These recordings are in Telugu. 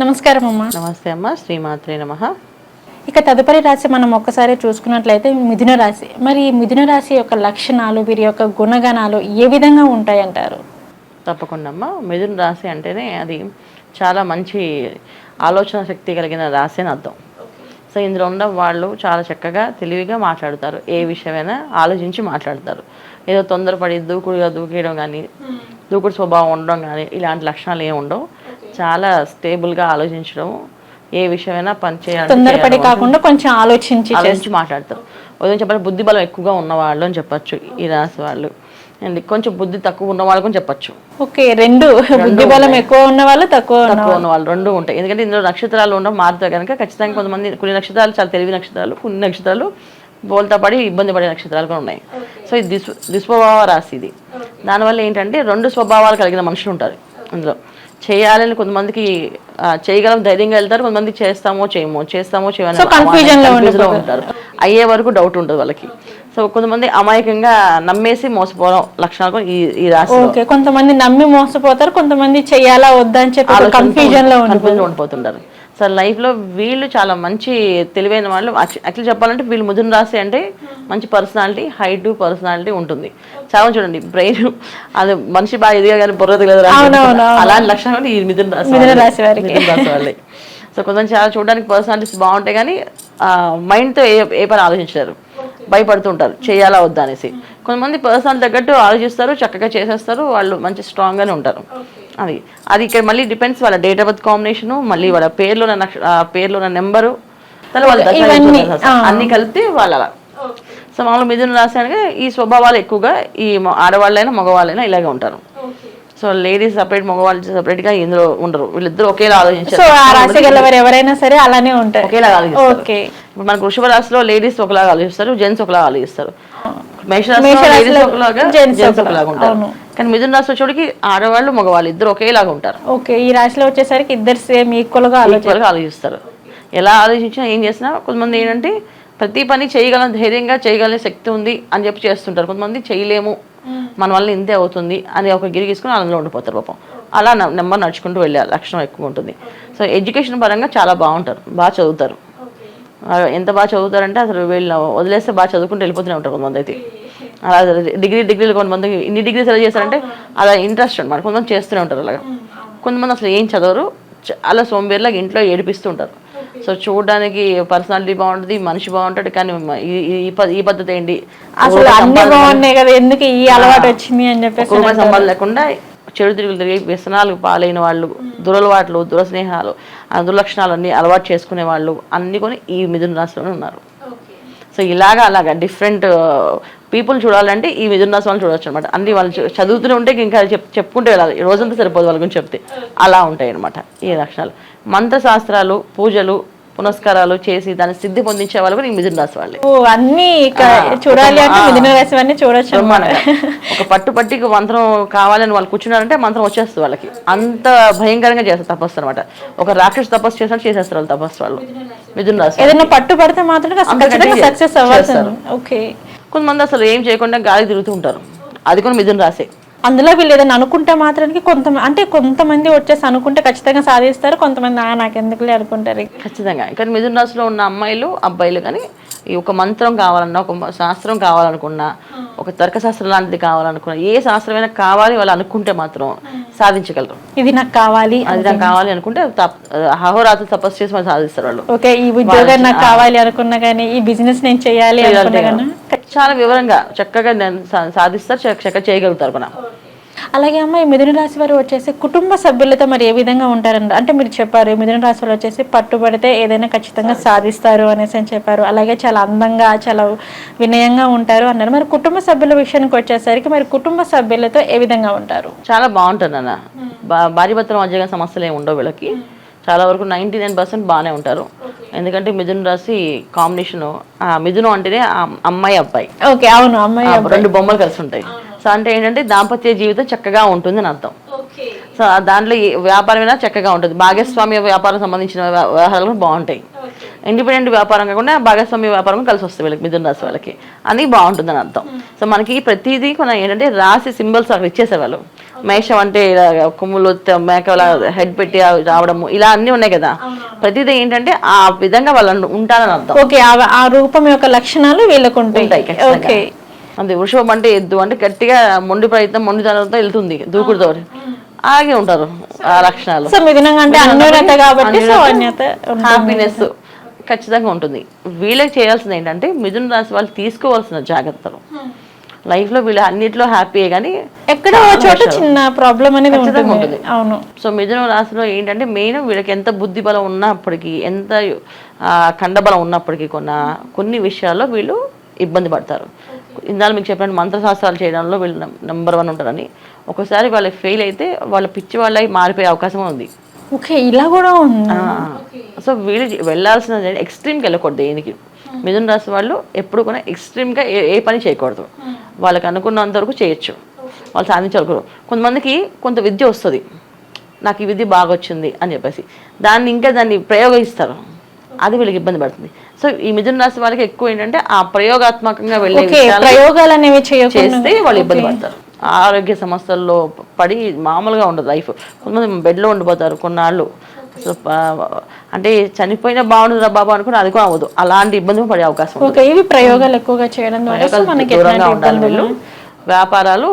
నమస్కారం అమ్మా. నమస్తే అమ్మ శ్రీమాత్రే నమ. ఇక తదుపరి రాశి మనం ఒక్కసారి చూసుకున్నట్లయితే మిథున రాశి. మరి మిథున రాశి యొక్క లక్షణాలు వీరి యొక్క గుణగణాలు ఏ విధంగా ఉంటాయంటారు? తప్పకుండా అమ్మ మిథున రాశి అంటేనే అది చాలా మంచి ఆలోచన శక్తి కలిగిన రాశి అని అర్థం. సో ఇందులో ఉన్న వాళ్ళు చాలా చక్కగా తెలివిగా మాట్లాడతారు. ఏ విషయమైనా ఆలోచించి మాట్లాడతారు. ఏదో తొందరపడి దూకుడుగా దూకేయడం కానీ దూకుడు స్వభావం ఉండడం కానీ ఇలాంటి లక్షణాలు ఏమి ఉండవు. చాలా స్టేబుల్గా ఆలోచించడం ఏ విషయమైనా పని చేయాలి తొందరపడి కాకుండా కొంచెం ఆలోచించి ఆలోచించి మాట్లాడతారు ఉదయం చెప్పాలి బుద్ధి బలం ఎక్కువగా ఉన్నవాళ్ళు అని చెప్పొచ్చు ఈ రాశి వాళ్ళు. అండ్ కొంచెం బుద్ధి తక్కువ ఉన్న వాళ్ళు కూడా చెప్పొచ్చు. ఓకే రెండు. బుద్ధి బలం ఎక్కువ ఉన్న వాళ్ళు తక్కువ ఉన్న తక్కువ ఉన్న వాళ్ళు రెండు ఉంటాయి. ఎందుకంటే ఇందులో నక్షత్రాలు ఉండడం మారుతాయి కనుక ఖచ్చితంగా కొంతమంది కొన్ని నక్షత్రాలు చాలా తెలివి నక్షత్రాలు కొన్ని నక్షత్రాలు బోల్తా పడి ఇబ్బంది పడే నక్షత్రాలు కూడా ఉన్నాయి. సో ఇది దుస్ దుస్వభావ రాశి ఇది. దానివల్ల ఏంటంటే రెండు స్వభావాలు కలిగిన మనుషులు ఉంటారు అందులో చేయాలని కొంతమందికి చేయగలం ధైర్యంగా వెళ్తారు కొంతమంది చేస్తామో చేయమో చేస్తామో లో ఉంటారు. అయ్యే వరకు డౌట్ ఉంటుంది వాళ్ళకి. సో కొంతమంది అమాయకంగా నమ్మేసి మోసపోవడం లక్షణాలు ఈ ఈ రాశి కొంతమంది నమ్మి మోసపోతారు కొంతమంది చెయ్యాలా వద్దా అని చెప్పి కన్ఫ్యూజన్లో ఉండిపోతుంటారు. సో లైఫ్లో వీళ్ళు చాలా మంచి తెలివైన వాళ్ళు. యాక్చువల్లీ చెప్పాలంటే వీళ్ళు ముదురు రాసి అంటే మంచి పర్సనాలిటీ హైట్ పర్సనాలిటీ ఉంటుంది. చాలా చూడండి బ్రెయిన్ అది మనిషి బాగా ఎదిగా కానీ బుర్ర తెలియదు. అలాంటి లక్షణం కూడా ఈ మిథున రాశి మిథున వాళ్ళే. రాశి వారికి. మిథున రాశి వాళ్ళే. సో కొంతమంది చాలా చూడడానికి పర్సనాలిటీస్ బాగుంటాయి కానీ మైండ్తో ఏ ఏ పని ఆలోచించారు భయపడుతుంటారు చేయాలా వద్దా అనేసి. కొంతమంది పర్సనల్ తగ్గట్టు ఆలోచిస్తారు చక్కగా చేసేస్తారు వాళ్ళు మంచి స్ట్రాంగ్గానే ఉంటారు. అది అది ఇక్కడ మళ్ళీ డిపెండ్స్ వాళ్ళ డేట్ ఆఫ్ బర్త్ కాంబినేషన్ మళ్ళీ వాళ్ళ పేర్లో పేర్లో ఉన్న నెంబరు తర్వాత అన్ని కలిపితే వాళ్ళు సో మామూలు మిథున రాశి అనగా ఈ స్వభావాలు ఎక్కువగా ఈ ఆడవాళ్ళైనా మగవాళ్ళైనా ఇలాగే ఉంటారు. సో లేడీస్ సపరేట్ మగవాళ్ళు separate గా ఇందులో ఉండరు. వీళ్ళిద్దరు ఒకేలా ఆలోచించారు. సో ఆ రాశి గలవారు ఎవరైనా సరే అలానే ఉంటారు. ఒకేలా ఆలోచిస్తారు. ఓకే. ఇప్పుడు మనకు వృషభ రాశిలో లేడీస్ ఒకలాగా ఆలోచిస్తారు జెంట్స్ ఒకలాగా ఆలోచిస్తారు. మేష రాశిలో మేషరాశిలో లేడీస్ ఒకలాగా gents జెంట్స్ ఒకలాగా, ఒకలాగా ఉంటారు. కానీ మిథున రాశి వచ్చేటికి ఆడవాళ్ళు మగవాళ్ళు ఇద్దరు ఒకేలాగా ఉంటారు. ఓకే. ఈ రాశిలో వచ్చేసరికి ఇద్దరు సేమ్ ఈక్వల్గా ఆలోచిస్తారు. ఎలా ఆలోచించినా ఏం చేసినా కొంతమంది ఏంటంటే ప్రతి పని చేయగలం ధైర్యంగా చేయగలిగే శక్తి ఉంది అని చెప్పి చేస్తుంటారు. కొంతమంది చేయలేము. మన వల్ల ఇంతే అవుతుంది అని ఒక గిరి తీసుకుని అందులో ఉండిపోతారు పాపం. అలా నెంబర్ నడుచుకుంటూ వెళ్ళే లక్షణం ఎక్కువ ఉంటుంది. సో ఎడ్యుకేషన్ పరంగా చాలా బాగుంటారు. బాగా చదువుతారు. ఎంత బాగా చదువుతారంటే అసలు వీళ్ళు వదిలేస్తే బాగా చదువుకుంటూ వెళ్ళిపోతూనే ఉంటారు కొంతమంది అయితే. అలా డిగ్రీ డిగ్రీలు కొంతమంది ఇన్ని డిగ్రీస్ ఎలా చేస్తారంటే అలా ఇంట్రెస్ట్ అనమాట కొంతమంది చేస్తూనే ఉంటారు అలాగా. కొంతమంది అసలు ఏం చదవరు. చాలా సోంబేర్లాగా ఇంట్లో ఏడిపిస్తూ ఉంటారు. సో చూడడానికి పర్సనాలిటీ బాగుంటుంది మనిషి బాగుంటాడు కానీ ఈ- ఈ ప- ఈ పద్ధతి ఏంటి? అసలు అన్ని బాగున్నాయి కదా ఎందుకు ఈ అలవాటు వచ్చింది అని చెప్పేసి సంపాదన లేకుండా చెడు తిరుగులు తిరిగి వ్యసనాలు పాలైన వాళ్ళు దురలవాట్లు దురస్నేహాలు ఆ దుర్లక్షణాలు అన్ని అలవాటు చేసుకునే వాళ్ళు అన్ని కొని ఈ మిథున రాశిలోనే ఉన్నారు సో ఇలాగా అలాగా డిఫరెంట్ పీపుల్ చూడాలంటే ఈ మిథున రాశి వాళ్ళని చూడొచ్చు అనమాట అన్ని వాళ్ళు చదువుతూనే ఉంటే ఇంకా చెప్ చెప్పుకుంటూ వెళ్ళాలి ఈ రోజంతా సరిపోదు వాళ్ళ గురించి చెప్తే. అలా ఉంటాయి అనమాట ఈ లక్షణాలు. మంత్రశాస్త్రాలు పూజలు పునస్కారాలు చేసి దాన్ని సిద్ధి పొందించే వాళ్ళు కూడా మిథున రాశి వాళ్ళే. అన్ని చూడాలి అంటే మిథున రాశి అన్ని చూడొచ్చు. ఒక పట్టు పట్టికి మంత్రం కావాలని వాళ్ళు కూర్చున్నారంటే మంత్రం వచ్చేస్తుంది వాళ్ళకి. అంత భయంకరంగా చేస్తారు తపస్సు అనమాట ఒక రాక్షసు తపస్సు చేసినట్టు చేసేస్తారు వాళ్ళు తపస్సు వాళ్ళు. మిథున రాశి. ఏదైనా పట్టు పడితే మాత్రం సక్సెస్ చేస్తారు. ఓకే కొంతమంది అసలు ఏం చేయకుండా గాలి తిరుగుతూ ఉంటారు. అది కూడా మిథున రాసే అందులో వీళ్ళు ఏదైనా అనుకుంటే మాత్రానికి కొంత అంటే కొంతమంది వచ్చేసి అనుకుంటే ఖచ్చితంగా సాధిస్తారు కొంతమంది ఆ నాకెందుకులే అనుకుంటారు. ఖచ్చితంగా. ఇక్కడ మిథున రాశిలో ఉన్న అమ్మాయిలు అబ్బాయిలు కానీ ఈ ఒక మంత్రం కావాలన్నా ఒక శాస్త్రం కావాలనుకున్నా ఒక తర్కశాస్త్రం లాంటిది కావాలనుకున్నా ఏ శాస్త్రమైనా కావాలి వాళ్ళు అనుకుంటే మాత్రం సాధించగలరు. ఇది నాకు కావాలి అది నాకు కావాలి అనుకుంటే అహోరాత్రి తపస్సు చేసి వాళ్ళు సాధిస్తారు వాళ్ళు. ఓకే ఈ ఉద్యోగం నాకు కావాలి అనుకున్నా కానీ ఈ బిజినెస్ నేను చేయాలి చాలా వివరంగా చక్కగా సాధిస్తారు చక్క- చక్కగా చేయగలుగుతారు మనం అలాగే అమ్మ ఈ మిథున రాశి వారు వచ్చేసి కుటుంబ సభ్యులతో మరి ఏ విధంగా ఉంటారంట అంటే మీరు చెప్పారు మిథున రాశి వారు వచ్చేసి పట్టుబడితే ఏదైనా ఖచ్చితంగా సాధిస్తారు అనేసి అని చెప్పారు. అలాగే చాలా అందంగా చాలా వినయంగా ఉంటారు అన్నారు. మరి కుటుంబ సభ్యుల విషయానికి వచ్చేసరికి మరి కుటుంబ సభ్యులతో ఏ విధంగా ఉంటారు? చాలా బాగుంటుంది అన్న. భార్య భర్తల మధ్యగా సమస్యలు ఏమి ఉండవు వీళ్ళకి. చాలా వరకు నైంటీ నైన్ పర్సెంట్ బాగానే ఉంటారు. ఎందుకంటే మిథున రాశి కాంబినేషన్ మిథునం అంటేనే అమ్మాయి అబ్బాయి. ఓకే అవును అమ్మాయి రెండు బొమ్మలు కలిసి ఉంటాయి. సో అంటే ఏంటంటే దాంపత్య జీవితం చక్కగా ఉంటుంది అని అర్థం. సో దాంట్లో వ్యాపారమైనా చక్కగా ఉంటుంది. భాగస్వామ్య వ్యాపారం సంబంధించిన వ్య- వ్యవహారాలు కూడా బాగుంటాయి. ఇండిపెండెంట్ వ్యాపారం కాకుండా భాగస్వామ్య వ్యాపారం కలిసి వస్తుంది వీళ్ళకి మిథున రాశి వాళ్ళకి. అది బాగుంటుందని అర్థం. సో మనకి ప్రతిదీ కొన్ని ఏంటంటే రాసి సింబల్స్ అక్కడ ఇచ్చేసారు వాళ్ళు. మేషం అంటే ఇలా కొమ్ములు మేకల హెడ్ పెట్టి రావడము ఇలా అన్నీ ఉన్నాయి కదా. ప్రతిదీ ఏంటంటే ఆ విధంగా వాళ్ళు ఉంటారని అర్థం. ఓకే ఆ- రూపం యొక్క లక్షణాలు వీళ్ళకు ఉంటాయి. ఓకే. అంతే వృషభం అంటే ఎద్దు అంటే గట్టిగా మొండి ప్రయత్నం మొండితనంతో వెళ్తుంది దూకుడుతో. అలాగే ఉంటారు ఆ లక్షణాలు. సో మిథునంగా అంటే అన్యోన్యత కాబట్టి సో అన్యత ఉంటుంది. హ్యాపీనెస్ ఖచ్చితంగా ఉంటుంది. వీళ్ళకి చేయాల్సింది ఏంటంటే మిథున రాశి వాళ్ళు తీసుకోవాల్సిన జాగ్రత్తలు. లైఫ్లో వీళ్ళు అన్నిట్లో హ్యాపీయే కానీ ఎక్కడో చోట చిన్న ప్రాబ్లం అనేది ఖచ్చితంగా ఉంటుంది. అవును. సో మిథున రాశిలో ఏంటంటే మెయిన్ వీళ్ళకి ఎంత బుద్ధి బలం ఉన్నప్పటికీ ఎంత కండబలం ఉన్నప్పటికీ కొన్న కొన్ని విషయాల్లో వీళ్ళు ఇబ్బంది పడతారు. ఇందాక మీకు చెప్పినట్టు మంత్రశాస్త్రాలు చేయడంలో వీళ్ళు నెంబర్ వన్ ఉంటారని. ఒకసారి వాళ్ళు ఫెయిల్ అయితే వాళ్ళ పిచ్చి వాళ్ళకి మారిపోయే అవకాశం ఉంది. ఓకే ఇలా కూడా ఉంది? సో వీళ్ళు వెళ్ళాల్సిన ఎక్స్ట్రీమ్కి వెళ్ళకూడదు దేనికి. మిథున రాశి వాళ్ళు ఎప్పుడు కూడా ఎక్స్ట్రీమ్గా ఏ ఏ పని చేయకూడదు. వాళ్ళకి అనుకున్నంత వరకు చేయొచ్చు. వాళ్ళు సాధించగలరు. కొంతమందికి కొంత విద్య వస్తుంది. నాకు ఈ విద్య బాగా వచ్చింది అని చెప్పేసి. దాన్ని ఇంకా దాన్ని ప్రయోగిస్తారు. అది వీళ్ళకి ఇబ్బంది పడుతుంది. సో ఈ మిథున రాశి వాళ్ళకి ఎక్కువ ఏంటంటే ఆ ప్రయోగాత్మకంగా వెళ్ళే ప్రయోగాలు అనేవి చేస్తే వాళ్ళు ఇబ్బంది పడతారు. ఆరోగ్య సమస్యల్లో పడి మామూలుగా ఉండదు లైఫ్. కొంతమంది బెడ్లో ఉండిపోతారు కొన్నాళ్ళు. అసలు అంటే చనిపోయినా బాగుండదురా బాబా అనుకుని అది కూడా అవ్వదు. అలాంటి ఇబ్బంది పడే అవకాశం ఉంది ఓకే ఇవి ప్రయోగాలు ఎక్కువగా చేయడం దూరంగా ఉండాలి ఇబ్బందులు వీళ్ళు. వ్యాపారాలు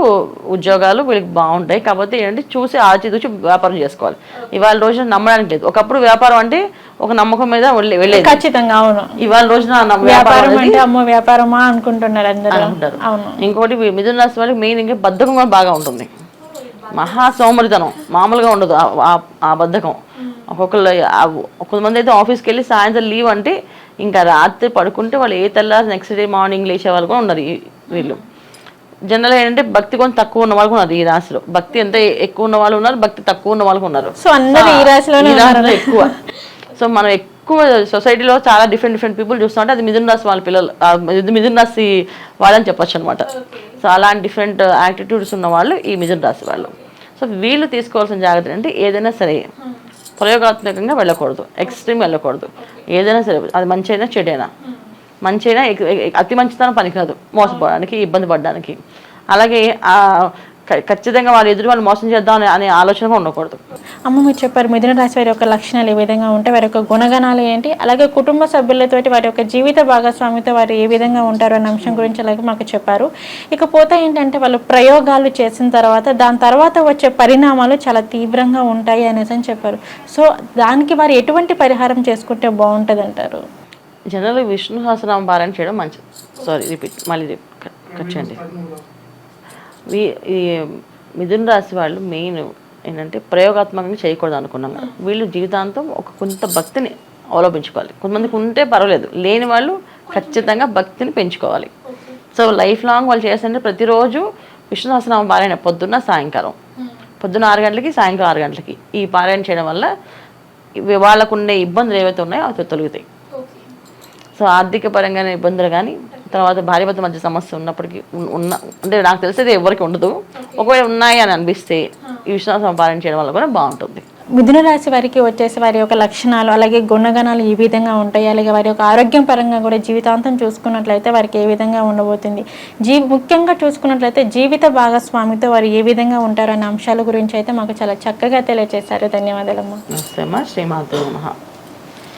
ఉద్యోగాలు వీళ్ళకి బాగుంటాయి కాకపోతే ఏంటంటే చూసి ఆచితూచి వ్యాపారం చేసుకోవాలి. ఇవాళ రోజున నమ్మడానికి లేదు. ఒకప్పుడు వ్యాపారం అంటే ఒక నమ్మకం మీద వెళ్ళే- వెళ్ళేది. ఖచ్చితంగా అవును. ఇవాళ రోజున వ్యాపారం అంటే అమ్మో వ్యాపారమా అనుకుంటున్నారు అందరూ. ఉంటారు అవును. ఇంకోటి మిథున రాశి వాళ్ళకి మెయిన్ ఇంకా బద్ధకం కూడా బాగా ఉంటుంది. మహా సోమరితనం మామూలుగా ఉండదు ఆ- బద్ధకం. ఒక్కొక్కళ్ళు ఆ- కొంతమంది అయితే ఆఫీస్కి వెళ్ళి సాయంత్రం లీవ్ అంటే ఇంకా రాత్రి పడుకుంటే వాళ్ళు ఏ తెల్లారి నెక్స్ట్ డే మార్నింగ్ లేచే వాళ్ళు కూడా ఉన్నారు వీళ్ళు. జనరల్ ఏంటంటే భక్తి కొంచెం తక్కువ ఉన్న వాళ్ళు ఉన్నారు ఈ రాశిలో. భక్తి ఎంత ఎక్కువ ఉన్న వాళ్ళు ఉన్నారు భక్తి తక్కువ ఉన్న వాళ్ళు ఉన్నారు. సో అందరూ ఈ రాశిలో ఎక్కువ. సో మనం ఎక్కువ సొసైటీలో చాలా డిఫరెంట్ డిఫరెంట్ పీపుల్ చూస్తుంటే అది మిథున్ రాశి వాళ్ళ పిల్లలు మిథున్ రాశి వాళ్ళని చెప్పొచ్చు అనమాట సో అలాంటి డిఫరెంట్ యాటిట్యూడ్స్ ఉన్న వాళ్ళు ఈ మిథున్ రాశి వాళ్ళు. సో వీళ్ళు తీసుకోవాల్సిన జాగ్రత్త అంటే ఏదైనా సరే ప్రయోగాత్మకంగా వెళ్ళకూడదు. ఎక్స్ట్రీమ్ వెళ్ళకూడదు. ఏదైనా సరే అది మంచైనా చెడైనా. మంచి అయినా అతి మంచితనం పనికిరాదు. మోసపోవడానికి ఇబ్బంది పడడానికి. అలాగే ఖచ్చితంగా వాళ్ళు ఎదురు వాళ్ళు మోసం చేద్దాం అనే- ఆలోచన కూడా ఉండకూడదు. అమ్మ మీరు చెప్పారు మిథున రాశి వారి యొక్క లక్షణాలు ఏ విధంగా ఉంటాయి వారి యొక్క గుణగణాలు ఏంటి అలాగే కుటుంబ సభ్యులతోటి వారి యొక్క జీవిత భాగస్వామితో వారు ఏ విధంగా ఉంటారు అనే అంశం గురించి అలాగే మాకు చెప్పారు. ఇకపోతే ఏంటంటే వాళ్ళు ప్రయోగాలు చేసిన తర్వాత దాని తర్వాత వచ్చే పరిణామాలు చాలా తీవ్రంగా ఉంటాయి అనేసి అని చెప్పారు. సో దానికి వారు ఎటువంటి పరిహారం చేసుకుంటే బాగుంటుంది అంటారు జనరల్ విష్ణు సహస్రనామ పారాయణ చేయడం మంచిది. సారీ రిపీట్ మళ్ళీ రిప్- కట్ చేయండి. మిథున రాశి వాళ్ళు మెయిన్ ఏంటంటే ప్రయోగాత్మకంగా చేయకూడదు అనుకున్నాం. వీళ్ళు జీవితాంతం ఒక కొంత భక్తిని అవలంబించుకోవాలి. కొంతమందికి ఉంటే పర్వాలేదు. లేని వాళ్ళు ఖచ్చితంగా భక్తిని పెంచుకోవాలి. సో లైఫ్ లాంగ్ వాళ్ళు చేస్తుంటే ప్రతిరోజు విష్ణు సహస్రనామ పారాయణ పొద్దున్న సాయంకాలం. పొద్దున్న ఆరు గంటలకి సాయంకాలం ఆరు గంటలకి. ఈ పారాయణ చేయడం వల్ల ఇవి వాళ్ళకు ఉండే ఇబ్బందులు ఏవైతే ఉన్నాయో అవి తొలగుతాయి. సో ఆర్థిక పరంగానే ఇబ్బందులు కానీ తర్వాత భార్యాభర్త మధ్య సమస్య ఉన్నప్పటికీ ఉన్- ఉన్న అంటే నాకు తెలిసేది ఎవరికి ఉండదు. ఒకవేళ ఉన్నాయి అని అనిపిస్తే ఈ విశ్వాసం పాలన చేయడం వల్ల కూడా బాగుంటుంది. మిథున రాశి వారికి వచ్చేసి వారి యొక్క లక్షణాలు అలాగే గుణగణాలు ఈ విధంగా ఉంటాయి. అలాగే వారి యొక్క ఆరోగ్యం పరంగా కూడా జీవితాంతం చూసుకున్నట్లయితే వారికి ఏ విధంగా ఉండబోతుంది. జీ ముఖ్యంగా చూసుకున్నట్లయితే జీవిత భాగస్వామితో వారు ఏ విధంగా ఉంటారు అనే అంశాల గురించి అయితే మాకు చాలా చక్కగా తెలియజేశారు ధన్యవాదాలమ్మా నమస్తే అమ్మా. శ్రీమాత నమః.